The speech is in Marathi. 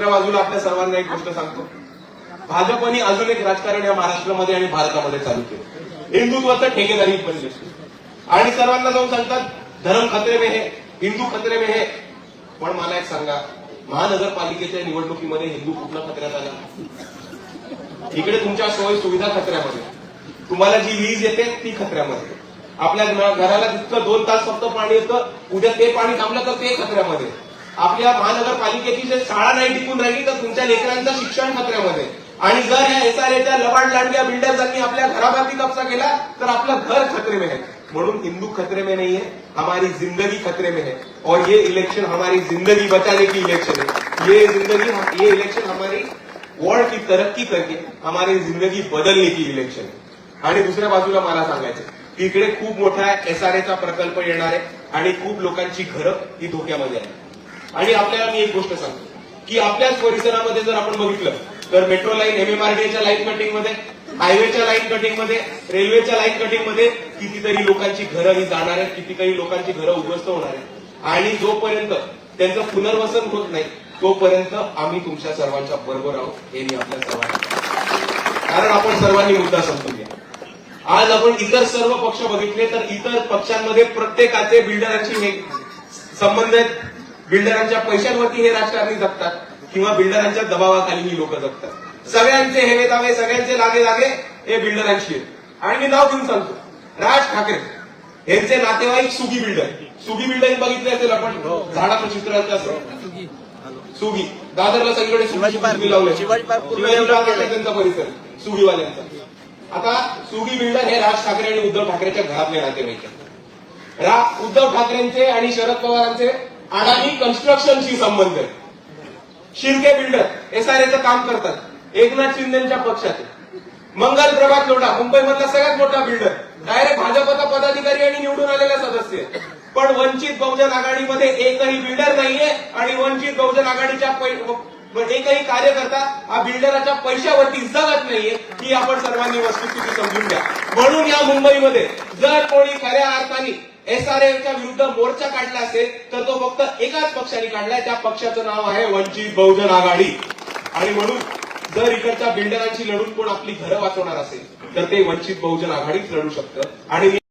दुसऱ्या बाजूला आपल्या सर्वांना एक गोष्ट सांगतो. भाजपने अजून एक राजकारण या महाराष्ट्रामध्ये आणि भारतामध्ये चालू केलं. हिंदुत्वाचं ठेकेदारी बनले आणि सर्वांना जाऊन सांगतात धर्म खतरे में हे हिंदू खतरे में हे. पण मला एक सांगा महानगरपालिकेच्या निवडणुकीमध्ये हिंदू कुठला खतऱ्यात आला इकडे तुमच्या सोयी सुविधा खतऱ्यामध्ये. तुम्हाला जी वीज येते ती खतऱ्यामध्ये. आपल्या घराला जितकं दोन तास फक्त पाणी येतं उद्या ते पाणी थांबलं तर ते खतऱ्यामध्ये. आपल्या महानगरपालिकेची जर शाळा नाही टिकून राहिली तर तुमच्या लेकरांचं शिक्षण खतऱ्यामध्ये आणि जर या एसआरएच्या लबाड लांडग्या बिल्डर्सांनी आपल्या घरावरती कब्जा केला तर आपलं घर खतरे में है म्हणून हिंदू खतरे में नहीं है हमारी जिंदगी खतरे में है और ये इलेक्शन हमारी जिंदगी बचाने की इलेक्शन है ये जिंदगी ये इलेक्शन हमारी वर्ल्ड की तरक्की करके हमारी जिंदगी बदलने की इलेक्शन आहे. आणि दुसऱ्या बाजूला मला सांगायचं की इकडे खूप मोठा एसआरएचा प्रकल्प येणार आहे आणि खूप लोकांची घरं ही धोक्यामध्ये आहे आणि आपल्याला मी एक गोष्ट सांगतो की आपल्याच परिसरामध्ये जर आपण बघितलं तर मेट्रो लाईन एमएमआरडीच्या लाईन कटिंगमध्ये हायवेच्या लाईन कटिंगमध्ये रेल्वेच्या लाईन कटिंगमध्ये कितीतरी लोकांची घरं ही जाणार आहेत कितीतरी लोकांची घरं उद्ध्वस्त होणार आहेत. आणि जोपर्यंत त्यांचं पुनर्वसन होत नाही तोपर्यंत आम्ही तुमच्या सर्वांच्या बरोबर आहोत हे मी आपल्या सर्वांना कारण आपण सर्वांनी मुद्दा समजून घ्या. आज आपण इतर सर्व पक्ष बघितले तर इतर पक्षांमध्ये प्रत्येकाचे बिल्डरांशी हे संबंध आहेत. बिल्डरांच्या पैशांवरती हे राजकारणी जगतात किंवा बिल्डरांच्या दबावाखाली ही लोक जगतात. सगळ्यांचे हेवे दावे सगळ्यांचे लागे लागे हे बिल्डरांशी आहेत. आणि मी नाव घेऊन सांगतो. राज ठाकरे यांचे नातेवाईक सुगी बिल्डर सुगी बिल्डर बघितले असेल आपण? झाडाचं चित्राचं असं. सुगी. दादरला सगळीकडे. सुगी लावले. त्यांचा परिसर सुगीवाल्यांचा. आता सुगी बिल्डर हे राज ठाकरे आणि उद्धव ठाकरेच्या घरातले नातेवाईक आहेत. उद्धव ठाकरेंचे आणि शरद पवारांचे अडाणी कन्स्ट्रक्शनशी संबंध आहे. शिर्के बिल्डर एसआरएचं काम करतात. एकनाथ शिंदेच्या पक्षाचे. मंगल प्रभात लोढा मुंबईमधला सगळ्यात मोठा बिल्डर डायरेक्ट भाजपचा पदाधिकारी आणि निवडून आलेला सदस्य पण वंचित बहुजन आघाडीमध्ये एकही बिल्डर नाहीये आणि वंचित बहुजन आघाडीच्या एकही कार्यकर्ता हा बिल्डराच्या पैशावरती जगत नाहीये ही आपण सर्वांनी वस्तुस्थिती समजून घ्या. म्हणून या मुंबईमध्ये जर कोणी खऱ्या अर्थाने एसआरएलच्या विरुद्ध मोर्चा काढला असेल तर तो फक्त एकाच पक्षाने काढलाय त्या पक्षाचं नाव आहे वंचित बहुजन आघाडी. आणि म्हणून जर इकडच्या बिल्डरांशी लढून कोण आपली घरं वाचवणार असेल तर ते वंचित बहुजन आघाडीच लढू शकतं. आणि